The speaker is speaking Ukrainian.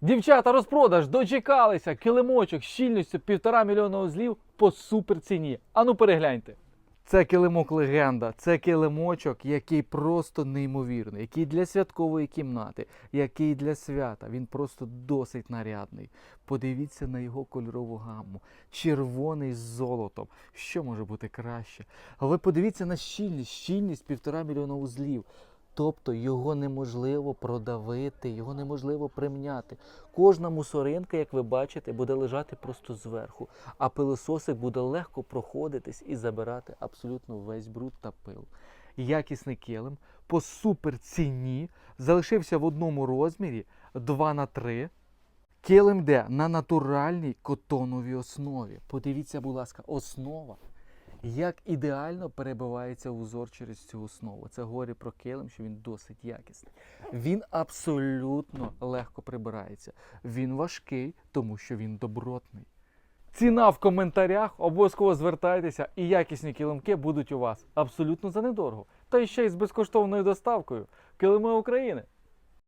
Дівчата, розпродаж, дочекалися, килимочок з щільністю півтора мільйона узлів по суперціні. Ану перегляньте. Це килимок легенда, це килимочок, який просто неймовірний, який для святкової кімнати, який для свята. Він просто досить нарядний. Подивіться на його кольорову гамму. Червоний з золотом. Що може бути краще? Але подивіться на щільність, щільність півтора мільйона узлів. Тобто його неможливо продавити, його неможливо примняти. Кожна мусоринка, як ви бачите, буде лежати просто зверху, а пилососик буде легко проходитись і забирати абсолютно весь бруд та пил. Якісний килим по суперціні залишився в одному розмірі 2 на 3 Килим де на натуральній котоновій основі. Подивіться, будь ласка, основа як ідеально перебивається узор через цю основу. Це говорить про килим, що він досить якісний. Він абсолютно легко прибирається. Він важкий, тому що він добротний. Ціна в коментарях, обов'язково звертайтеся, і якісні килимки будуть у вас абсолютно за недорого. Та ще й з безкоштовною доставкою. Килими України.